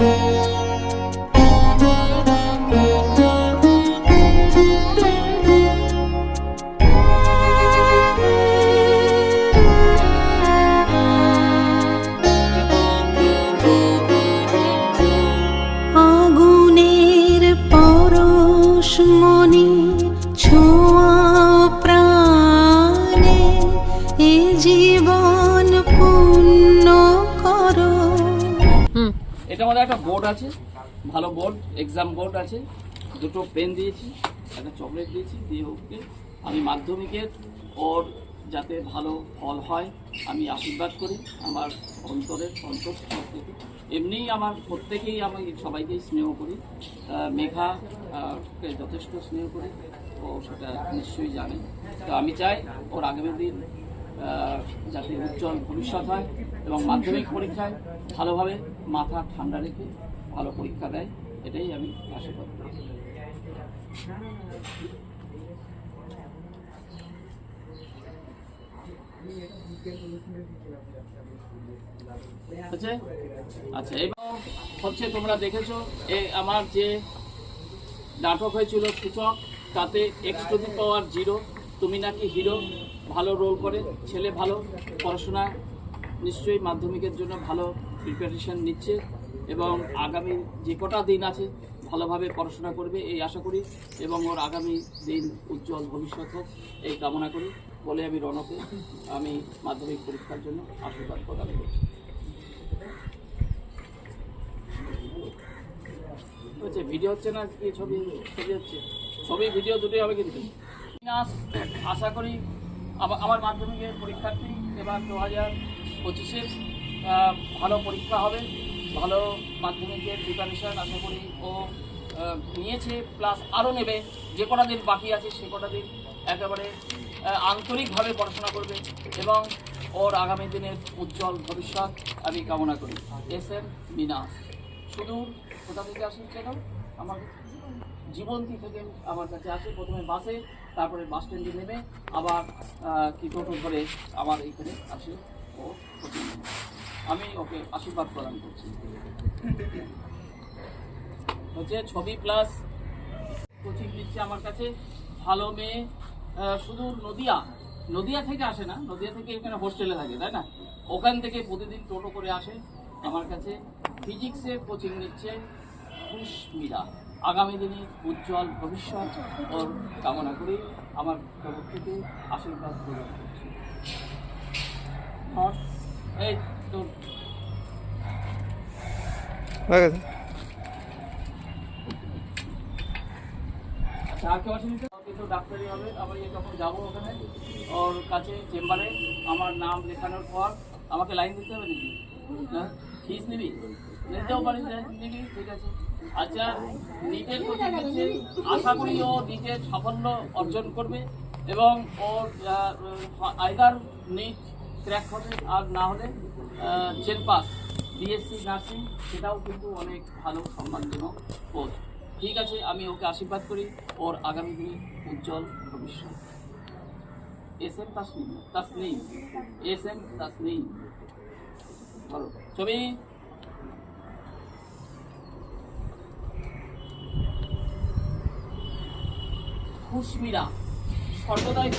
Música এটা আমাদের একটা বোর্ড আছে, ভালো বোর্ড এক্সাম বোর্ড আছে। দুটো পেন দিয়েছি, একটা চকলেট দিয়েছি, দিয়ে ওকে আমি মাধ্যমিকের ওর যাতে ভালো ফল হয়, আমি আশীর্বাদ করি আমার অন্তরের সন্তোষ থেকে। এমনিই আমার প্রত্যেকেই আমি সবাইকেই স্নেহ করি। মেঘা যথেষ্ট স্নেহ করি, ও সেটা নিশ্চয়ই জানে। তো আমি চাই ওর আগামী দিন যাতে উজ্জ্বল ভবিষ্যৎ হয় এবং মাধ্যমিক পরীক্ষায় ভালোভাবে মাথা ঠান্ডা রেখে ভালো পরীক্ষা দেয়, এটাই আমি আশা করি। আচ্ছা এবং হচ্ছে তোমরা দেখেছ, এ আমার যে নাটক হয়েছিল সূচক, তাতে x to the power zero তুমি নাকি হিরো ভালো রোল করে, ছেলে ভালো, পড়াশোনা নিশ্চয়ই মাধ্যমিকের জন্য ভালো প্রিপারেশন নিচ্ছে এবং আগামী যে কটা দিন আছে ভালোভাবে পড়াশোনা করবে এই আশা করি এবং ওর আগামী দিন উজ্জ্বল ভবিষ্যৎ হোক এই কামনা করি। বলে আমি রণকে আমি মাধ্যমিক পরীক্ষার জন্য আশীর্বাদ প্রদান করি। হচ্ছে ভিডিও হচ্ছে না কি ছবি? ছবি হচ্ছে। ছবি ভিডিও দুটোই হবে কিন্তু। আশা করি আমার মাধ্যমিকের পরীক্ষার্থী এবার দু হাজার পঁচিশে ভালো পরীক্ষা হবে, ভালো মাধ্যমিকের প্রিপারেশন আশা করি ও নিয়েছে প্লাস আরও নেবে, যে কটা দিন বাকি আছে সে কটা দিন একেবারে আন্তরিকভাবে পড়াশোনা করবে এবং ওর আগামী দিনের উজ্জ্বল ভবিষ্যৎ আমি কামনা করি। এস এম মিনাস শুধু কোথা থেকে আসে চ্যানেল আমার জীবন্তী থেকে আমার কাছে আসে। প্রথমে বাসে, তারপরে বাস স্ট্যান্ডে নেমে আবার কি টোটো ধরে আমার এইখানে আসে ও আমি ওকে আশীর্বাদ প্রদান করছি। হচ্ছে ছবি প্লাস কোচিং দিচ্ছে আমার কাছে। ভালো মেয়ে শুধু নদিয়া নদিয়া থেকে আসে না, নদিয়া থেকে এখানে হোস্টেলে থাকে, তাই না? ওখান থেকে প্রতিদিন টোটো করে আসে আমার কাছে। ফিজিক্সে কোচিং নিচ্ছে। খুশমিরা আগামী দিনে উজ্জ্বল ভবিষ্যৎ ওর কামনা করি আমার তরফ থেকে আশীর্বাদ করছি। এই তোর। আচ্ছা আর কেউ আসেনি তো? কিছু ডাক্তারি হবে আবার যখন যাব ওখানে ওর কাছে চেম্বারে আমার নাম লেখানোর পর আমাকে লাইন দিতে হবে নাকি? না ফিস নিবি? নিতেও নিবি, ঠিক আছে। আচ্ছা কোচিং দিচ্ছে আশা করি ও নিটের সাফল্য অর্জন করবে এবং ওর আইদার নিট ক্র্যাক হবে আর না হলে জেল পাস বিএসসি নার্সিং সেটাও কিন্তু অনেক ভালো সম্মানজনক পোস্ট ঠিক আছে, আমি ওকে আশীর্বাদ করি, ওর আগামী দিনে উজ্জ্বল ভবিষ্যৎ। S M Tasnim Tasnim S M Tasnim. ছবি খুশমিরা সর্বদাই